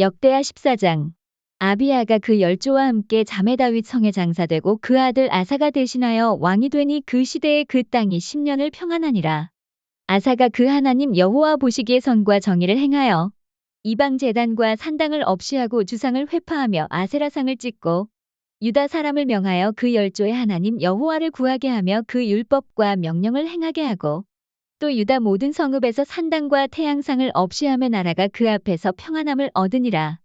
역대하 14장 아비야가 그 열조와 함께 자매 다윗 성에 장사되고 그 아들 아사가 대신하여 왕이 되니 그 시대에 그 땅이 10년을 평안하니라. 아사가 그 하나님 여호와 보시기에 선과 정의를 행하여 이방 제단과 산당을 없이 하고 주상을 회파하며 아세라상을 찍고 유다 사람을 명하여 그 열조의 하나님 여호와를 구하게 하며 그 율법과 명령을 행하게 하고 또 유다 모든 성읍에서 산당과 태양상을 없이 하며 나라가 그 앞에서 평안함을 얻으니라.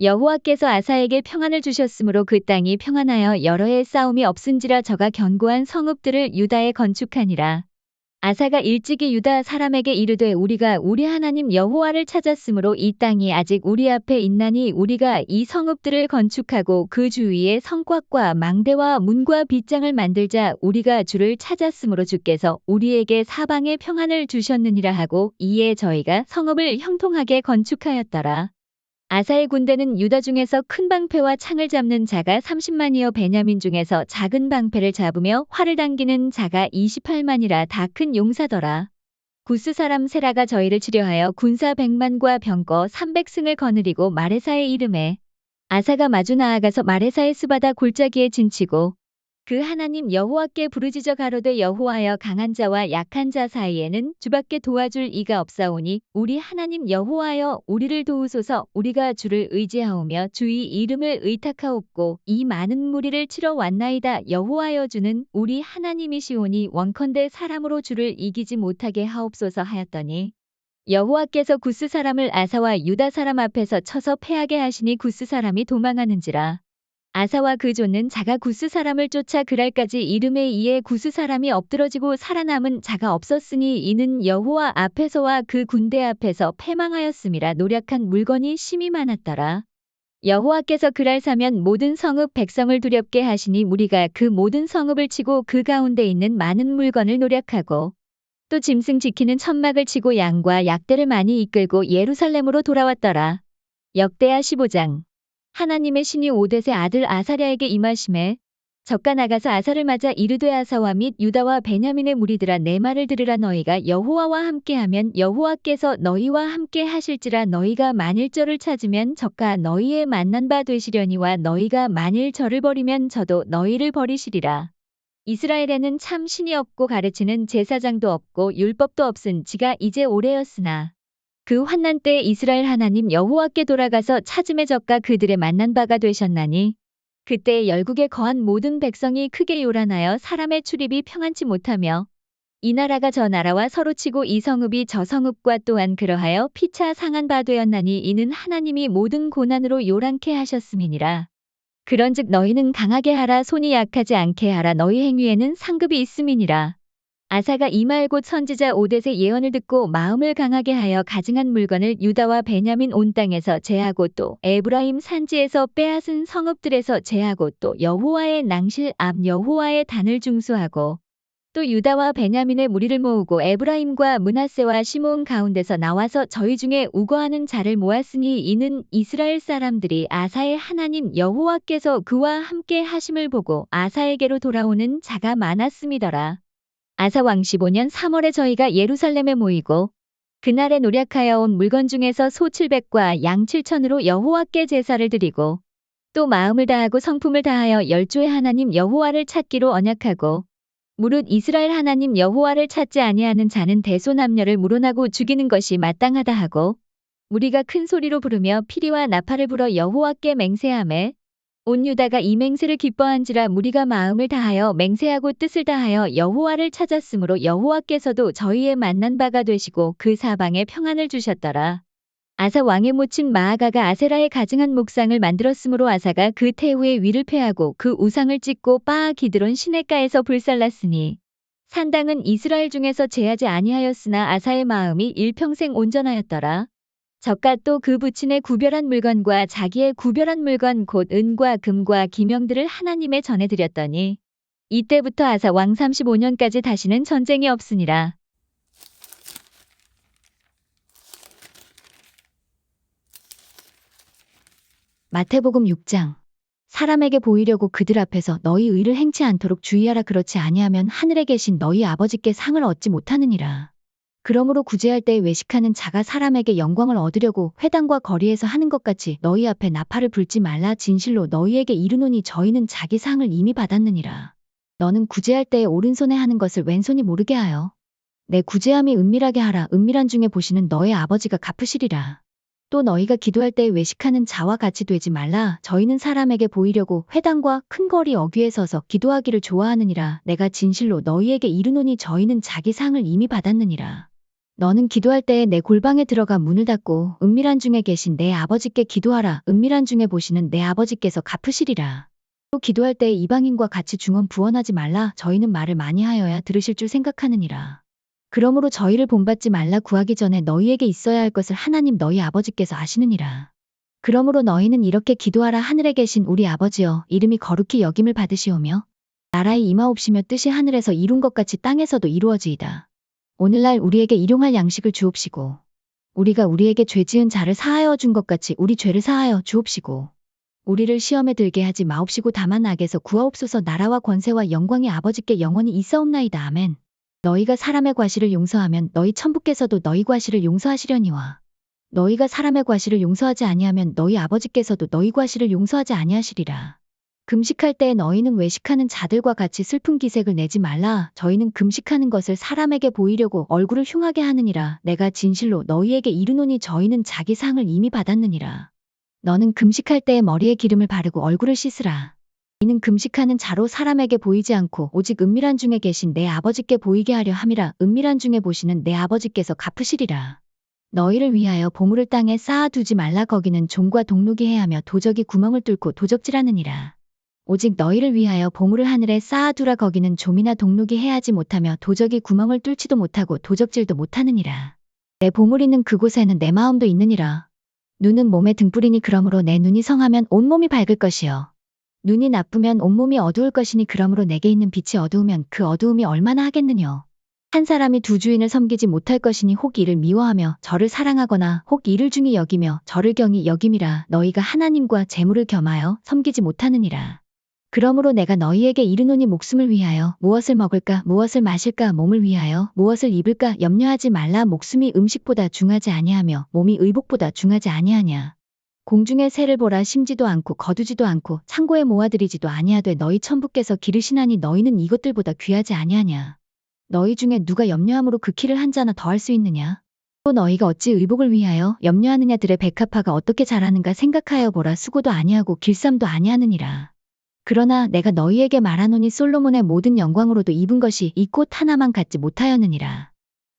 여호와께서 아사에게 평안을 주셨으므로 그 땅이 평안하여 여러 해 싸움이 없은지라 저가 견고한 성읍들을 유다에 건축하니라. 아사가 일찍이 유다 사람에게 이르되 우리가 우리 하나님 여호와를 찾았으므로 이 땅이 아직 우리 앞에 있나니 우리가 이 성읍들을 건축하고 그 주위에 성곽과 망대와 문과 빗장을 만들자 우리가 주를 찾았으므로 주께서 우리에게 사방에 평안을 주셨느니라 하고 이에 저희가 성읍을 형통하게 건축하였더라. 아사의 군대는 유다 중에서 큰 방패와 창을 잡는 자가 30만이요 베냐민 중에서 작은 방패를 잡으며 활을 당기는 자가 28만이라 다 큰 용사더라. 구스 사람 세라가 저희를 치려하여 군사 100만과 병거 300승을 거느리고 마레사의 이름에 아사가 마주 나아가서 마레사의 스바다 골짜기에 진치고 그 하나님 여호와께 부르짖어 가로되 여호와여 강한 자와 약한 자 사이에는 주밖에 도와줄 이가 없사오니 우리 하나님 여호와여 우리를 도우소서 우리가 주를 의지하오며 주의 이름을 의탁하옵고 이 많은 무리를 치러 왔나이다. 여호와여 주는 우리 하나님이시오니 원컨대 사람으로 주를 이기지 못하게 하옵소서 하였더니 여호와께서 구스 사람을 아사와 유다 사람 앞에서 쳐서 패하게 하시니 구스 사람이 도망하는지라 아사와 그 조는 자가 구스 사람을 쫓아 그랄까지 이름에 이에 구스 사람이 엎드러지고 살아남은 자가 없었으니 이는 여호와 앞에서와 그 군대 앞에서 패망하였음이라 노력한 물건이 심히 많았더라. 여호와께서 그랄 사면 모든 성읍 백성을 두렵게 하시니 무리가 그 모든 성읍을 치고 그 가운데 있는 많은 물건을 노력하고 또 짐승 지키는 천막을 치고 양과 약대를 많이 이끌고 예루살렘으로 돌아왔더라. 역대하 15장 하나님의 신이 오데세 아들 아사랴에게 임하심에 적가 나가서 아사를 맞아 이르되 아사와 및 유다와 베냐민의 무리들아 내 말을 들으라 너희가 여호와와 함께하면 여호와께서 너희와 함께 하실지라 너희가 만일 저를 찾으면 적가 너희의 만난 바 되시려니와 너희가 만일 저를 버리면 저도 너희를 버리시리라. 이스라엘에는 참 신이 없고 가르치는 제사장도 없고 율법도 없은 지가 이제 오래였으나 그 환난 때 이스라엘 하나님 여호와께 돌아가서 찾음의 적과 그들의 만난 바가 되셨나니 그때 열국에 거한 모든 백성이 크게 요란하여 사람의 출입이 평안치 못하며 이 나라가 저 나라와 서로 치고 이 성읍이 저 성읍과 또한 그러하여 피차 상한 바 되었나니 이는 하나님이 모든 고난으로 요란케 하셨음이니라. 그런즉 너희는 강하게 하라 손이 약하지 않게 하라 너희 행위에는 상급이 있음이니라. 아사가 이말곧 선지자 오댓의 예언을 듣고 마음을 강하게 하여 가증한 물건을 유다와 베냐민 온 땅에서 제하고 또 에브라임 산지에서 빼앗은 성읍들에서 제하고 또 여호와의 낭실 앞 여호와의 단을 중수하고 또 유다와 베냐민의 무리를 모으고 에브라임과 문하세와 시몬 가운데서 나와서 저희 중에 우거하는 자를 모았으니 이는 이스라엘 사람들이 아사의 하나님 여호와께서 그와 함께 하심을 보고 아사에게로 돌아오는 자가 많았음이더라. 아사 왕 15년 3월에 저희가 예루살렘에 모이고 그날에 노력하여 온 물건 중에서 소 700과 양 7천으로 여호와께 제사를 드리고 또 마음을 다하고 성품을 다하여 열조의 하나님 여호와를 찾기로 언약하고 무릇 이스라엘 하나님 여호와를 찾지 아니하는 자는 대소남녀를 물어나고 죽이는 것이 마땅하다 하고 우리가 큰 소리로 부르며 피리와 나팔을 불어 여호와께 맹세하매 온 유다가 이 맹세를 기뻐한지라 무리가 마음을 다하여 맹세하고 뜻을 다하여 여호와를 찾았으므로 여호와께서도 저희의 만난 바가 되시고 그 사방에 평안을 주셨더라. 아사 왕의 모친 마아가가 아세라의 가증한 목상을 만들었으므로 아사가 그 태후의 위를 패하고 그 우상을 찢고 빠아 기드론 시내가에서 불살랐으니 산당은 이스라엘 중에서 제하지 아니하였으나 아사의 마음이 일평생 온전하였더라. 저가 또 그 부친의 구별한 물건과 자기의 구별한 물건 곧 은과 금과 기명들을 하나님의 전해 드렸더니 이때부터 아사 왕 35년까지 다시는 전쟁이 없으니라. 마태복음 6장 사람에게 보이려고 그들 앞에서 너희 의를 행치 않도록 주의하라 그렇지 아니하면 하늘에 계신 너희 아버지께 상을 얻지 못하느니라. 그러므로 구제할 때 외식하는 자가 사람에게 영광을 얻으려고 회당과 거리에서 하는 것 같이 너희 앞에 나팔을 불지 말라 진실로 너희에게 이르노니 저희는 자기 상을 이미 받았느니라. 너는 구제할 때에 오른손에 하는 것을 왼손이 모르게 하여 내 구제함이 은밀하게 하라 은밀한 중에 보시는 너의 아버지가 갚으시리라. 또 너희가 기도할 때에 외식하는 자와 같이 되지 말라 저희는 사람에게 보이려고 회당과 큰 거리 어귀에 서서 기도하기를 좋아하느니라 내가 진실로 너희에게 이르노니 저희는 자기 상을 이미 받았느니라. 너는 기도할 때에 내 골방에 들어가 문을 닫고 은밀한 중에 계신 내 아버지께 기도하라 은밀한 중에 보시는 내 아버지께서 갚으시리라. 또 기도할 때에 이방인과 같이 중언 부언하지 말라 저희는 말을 많이 하여야 들으실 줄 생각하느니라. 그러므로 저희를 본받지 말라 구하기 전에 너희에게 있어야 할 것을 하나님 너희 아버지께서 아시느니라. 그러므로 너희는 이렇게 기도하라 하늘에 계신 우리 아버지여 이름이 거룩히 여김을 받으시오며 나라의 임하옵시며 뜻이 하늘에서 이룬 것 같이 땅에서도 이루어지이다. 오늘날 우리에게 일용할 양식을 주옵시고 우리가 우리에게 죄 지은 자를 사하여 준 것 같이 우리 죄를 사하여 주옵시고 우리를 시험에 들게 하지 마옵시고 다만 악에서 구하옵소서 나라와 권세와 영광이 아버지께 영원히 있사옵나이다 아멘. 너희가 사람의 과실을 용서하면 너희 천부께서도 너희 과실을 용서하시려니와 너희가 사람의 과실을 용서하지 아니하면 너희 아버지께서도 너희 과실을 용서하지 아니하시리라. 금식할 때 너희는 외식하는 자들과 같이 슬픈 기색을 내지 말라. 저희는 금식하는 것을 사람에게 보이려고 얼굴을 흉하게 하느니라. 내가 진실로 너희에게 이르노니 저희는 자기 상을 이미 받았느니라. 너는 금식할 때에 머리에 기름을 바르고 얼굴을 씻으라. 이는 금식하는 자로 사람에게 보이지 않고 오직 은밀한 중에 계신 내 아버지께 보이게 하려 함이라 은밀한 중에 보시는 내 아버지께서 갚으시리라. 너희를 위하여 보물을 땅에 쌓아두지 말라 거기는 종과 동록이 해하며 도적이 구멍을 뚫고 도적질하느니라. 오직 너희를 위하여 보물을 하늘에 쌓아두라 거기는 좀이나 동록이 해하지 못하며 도적이 구멍을 뚫지도 못하고 도적질도 못하느니라. 내 보물 있는 그곳에는 내 마음도 있느니라. 눈은 몸의 등불이니 그러므로 내 눈이 성하면 온몸이 밝을 것이요. 눈이 나쁘면 온몸이 어두울 것이니 그러므로 내게 있는 빛이 어두우면 그 어두움이 얼마나 하겠느뇨. 한 사람이 두 주인을 섬기지 못할 것이니 혹 이를 미워하며 저를 사랑하거나 혹 이를 중히 여기며 저를 경히 여김이라 너희가 하나님과 재물을 겸하여 섬기지 못하느니라. 그러므로 내가 너희에게 이르노니 목숨을 위하여 무엇을 먹을까 무엇을 마실까 몸을 위하여 무엇을 입을까 염려하지 말라 목숨이 음식보다 중하지 아니하며 몸이 의복보다 중하지 아니하냐. 공중의 새를 보라 심지도 않고 거두지도 않고 창고에 모아들이지도 아니하되 너희 천부께서 기르시나니 너희는 이것들보다 귀하지 아니하냐. 너희 중에 누가 염려함으로 그 키를 한 자나 더할 수 있느냐. 또 너희가 어찌 의복을 위하여 염려하느냐들의 백합화가 어떻게 자라는가 생각하여 보라 수고도 아니하고 길쌈도 아니하느니라. 그러나 내가 너희에게 말하노니 솔로몬의 모든 영광으로도 입은 것이 이 꽃 하나만 갖지 못하였느니라.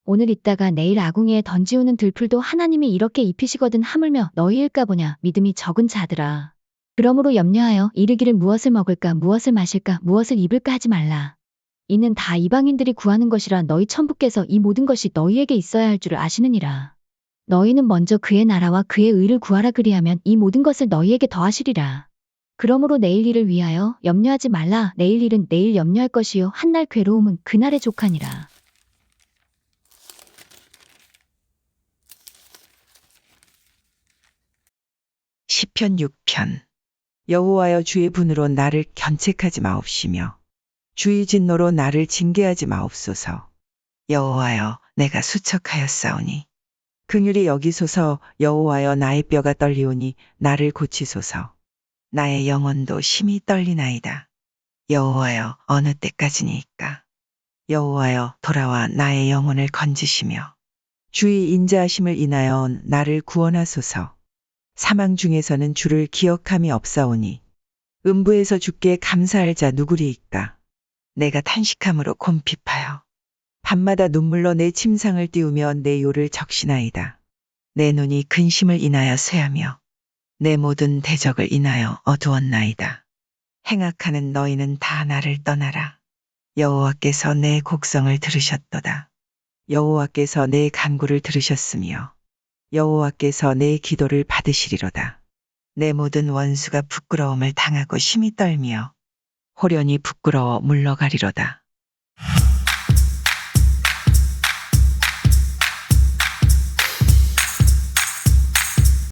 오늘 있다가 내일 아궁이에 던지우는 들풀도 하나님이 이렇게 입히시거든 하물며 너희일까 보냐 믿음이 적은 자들아. 그러므로 염려하여 이르기를 무엇을 먹을까 무엇을 마실까 무엇을 입을까 하지 말라. 이는 다 이방인들이 구하는 것이라 너희 천부께서 이 모든 것이 너희에게 있어야 할 줄을 아시느니라. 너희는 먼저 그의 나라와 그의 의를 구하라 그리하면 이 모든 것을 너희에게 더하시리라. 그러므로 내일 일을 위하여 염려하지 말라. 내일 일은 내일 염려할 것이요. 한날 괴로움은 그날의 족하니라. 시편 6편. 여호와여 주의 분으로 나를 견책하지 마옵시며 주의 진노로 나를 징계하지 마옵소서. 여호와여 내가 수척하였사오니 긍휼히 여기소서. 여호와여 나의 뼈가 떨리오니 나를 고치소서 나의 영혼도 심히 떨리나이다. 여호와여 어느 때까지니까? 여호와여 돌아와 나의 영혼을 건지시며. 주의 인자하심을 인하여 나를 구원하소서. 사망 중에서는 주를 기억함이 없사오니 음부에서 주께 감사할 자 누구리이까? 내가 탄식함으로 곰핍하여 밤마다 눈물로 내 침상을 띄우며 내 요를 적시나이다. 내 눈이 근심을 인하여 쇠하며 내 모든 대적을 인하여 어두웠나이다 행악하는 너희는 다 나를 떠나라 여호와께서 내 곡성을 들으셨도다 여호와께서 내 간구를 들으셨으며 여호와께서 내 기도를 받으시리로다. 내 모든 원수가 부끄러움을 당하고 심히 떨며 호련히 부끄러워 물러가리로다.